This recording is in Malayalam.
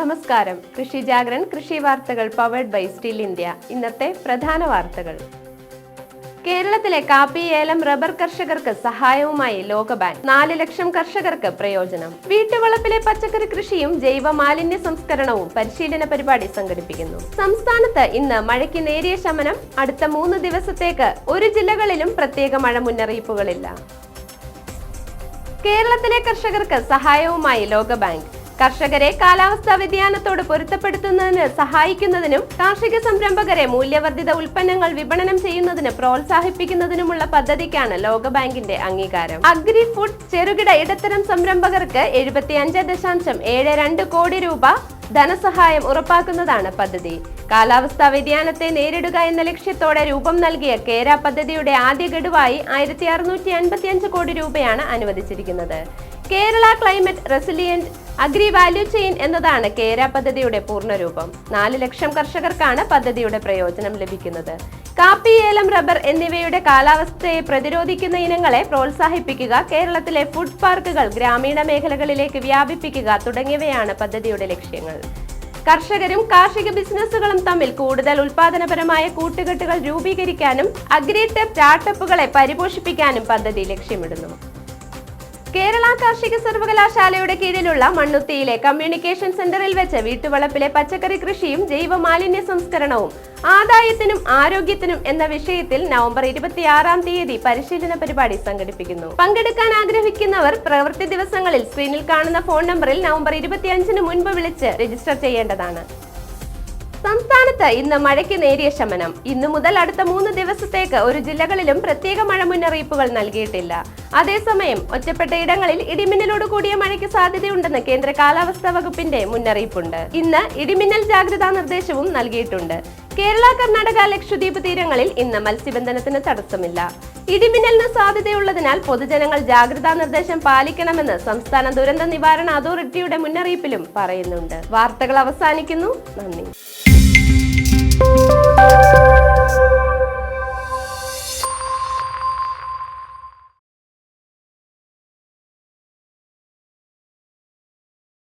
നമസ്കാരം. കൃഷി ജാഗരൻ കൃഷി വാർത്തകൾ പവേഡ് ബൈ സ്റ്റിൽ ഇന്ത്യ ഇന്നത്തെ പ്രധാന വാർത്തകൾ. കേരളത്തിലെ കാപ്പി ഏലം റബ്ബർ കർഷകർക്ക് സഹായവുമായി ലോകബാങ്ക് നാല് ലക്ഷം കർഷകർക്ക് പ്രയോജനം. വീട്ടുവളപ്പിലെ പച്ചക്കറി കൃഷിയും ജൈവ മാലിന്യ സംസ്കരണവും പരിശീലന പരിപാടി സംഘടിപ്പിക്കുന്നു. സംസ്ഥാനത്ത് ഇന്ന് മഴയ്ക്ക് നേരിയ ശമനം. അടുത്ത മൂന്ന് ദിവസത്തേക്ക് ഒരു ജില്ലകളിലും പ്രത്യേക മഴ മുന്നറിയിപ്പുകളില്ല. കേരളത്തിലെ കർഷകർക്ക് സഹായവുമായി ലോകബാങ്ക്. കർഷകരെ കാലാവസ്ഥാ വ്യതിയാനത്തോട് പൊരുത്തപ്പെടുത്തുന്നതിന് സഹായിക്കുന്നതിനും കാർഷിക സംരംഭകരെ മൂല്യവർദ്ധിത ഉൽപ്പന്നങ്ങൾ വിപണനം ചെയ്യുന്നതിന് പ്രോത്സാഹിപ്പിക്കുന്നതിനുമുള്ള പദ്ധതിക്കാണ് ലോകബാങ്കിന്റെ അംഗീകാരം. അഗ്രി ഫുഡ് ചെറുകിട ഇടത്തരം സംരംഭകർക്ക് എഴുപത്തിയഞ്ച് ദശാംശം ഏഴ് രണ്ട് കോടി രൂപ ധനസഹായം ഉറപ്പാക്കുന്നതാണ് പദ്ധതി. കാലാവസ്ഥാ വ്യതിയാനത്തെ നേരിടുക എന്ന ലക്ഷ്യത്തോടെ രൂപം നൽകിയ കേര പദ്ധതിയുടെ ആദ്യ ഗഡുവായി ആയിരത്തി അറുന്നൂറ്റി അൻപത്തിയഞ്ച് കോടി രൂപയാണ് അനുവദിച്ചിരിക്കുന്നത്. Kerala climate resilient agri value chain എന്നതാണ് കേര പദ്ധതിയുടെ പൂർണരൂപം. നാല് ലക്ഷം കർഷകർക്കാണ് പദ്ധതിയുടെ പ്രയോജനം ലഭിക്കുന്നത്. കാപ്പി ഏലം റബ്ബർ എന്നിവയുടെ കാലാവസ്ഥയെ പ്രതിരോധിക്കുന്ന ഇനങ്ങളെ പ്രോത്സാഹിപ്പിക്കുക കേരളത്തിലെ ഫുഡ് പാർക്കുകൾ ഗ്രാമീണ മേഖലകളിലേക്ക് വ്യാപിപ്പിക്കുക തുടങ്ങിയവയാണ് പദ്ധതിയുടെ ലക്ഷ്യങ്ങൾ. കർഷകരും കാർഷിക ബിസിനസ്സുകളും തമ്മിൽ കൂടുതൽ ഉൽപാദനപരമായ കൂട്ടുകെട്ടുകൾ രൂപീകരിക്കാനും അഗ്രിടെക് സ്റ്റാർട്ടപ്പുകളെ പരിപോഷിപ്പിക്കാനും പദ്ധതി ലക്ഷ്യമിടുന്നു. കേരള കാർഷിക സർവകലാശാലയുടെ കീഴിലുള്ള മണ്ണുത്തിയിലെ കമ്മ്യൂണിക്കേഷൻ സെന്ററിൽ വെച്ച് വീട്ടുവളപ്പിലെ പച്ചക്കറി കൃഷിയും ജൈവ മാലിന്യ സംസ്കരണവും ആദായത്തിനും ആരോഗ്യത്തിനും എന്ന വിഷയത്തിൽ നവംബർ ഇരുപത്തിയാറാം തീയതി പരിശീലന പരിപാടി സംഘടിപ്പിക്കുന്നു. പങ്കെടുക്കാൻ ആഗ്രഹിക്കുന്നവർ പ്രവൃത്തി ദിവസങ്ങളിൽ സ്ക്രീനിൽ കാണുന്ന ഫോൺ നമ്പറിൽ നവംബർ ഇരുപത്തിയഞ്ചിന് മുൻപ് വിളിച്ച് രജിസ്റ്റർ ചെയ്യേണ്ടതാണ്. സംസ്ഥാനത്ത് ഇന്ന് മഴയ്ക്ക് നേരിയ ശമനം. ഇന്നു മുതൽ അടുത്ത മൂന്ന് ദിവസത്തേക്ക് ഒരു ജില്ലകളിലും പ്രത്യേക മഴ മുന്നറിയിപ്പുകൾ നൽകിയിട്ടില്ല. അതേസമയം ഒറ്റപ്പെട്ട ഇടങ്ങളിൽ ഇടിമിന്നലോട് കൂടിയ മഴയ്ക്ക് സാധ്യതയുണ്ടെന്ന് കേന്ദ്ര കാലാവസ്ഥാ വകുപ്പിന്റെ മുന്നറിയിപ്പുണ്ട്. ഇന്ന് ഇടിമിന്നൽ ജാഗ്രതാ നിർദ്ദേശവും നൽകിയിട്ടുണ്ട്. കേരള കർണാടക ലക്ഷദ്വീപ് തീരങ്ങളിൽ ഇന്ന് മത്സ്യബന്ധനത്തിന് തടസ്സമില്ല. ഇടിമിന്നലിന് സാധ്യതയുള്ളതിനാൽ പൊതുജനങ്ങൾ ജാഗ്രതാ നിർദ്ദേശം പാലിക്കണമെന്ന് സംസ്ഥാന ദുരന്ത നിവാരണ അതോറിറ്റിയുടെ മുന്നറിയിപ്പിലും പറയുന്നുണ്ട്. വാർത്തകൾ അവസാനിക്കുന്നു. നന്ദി.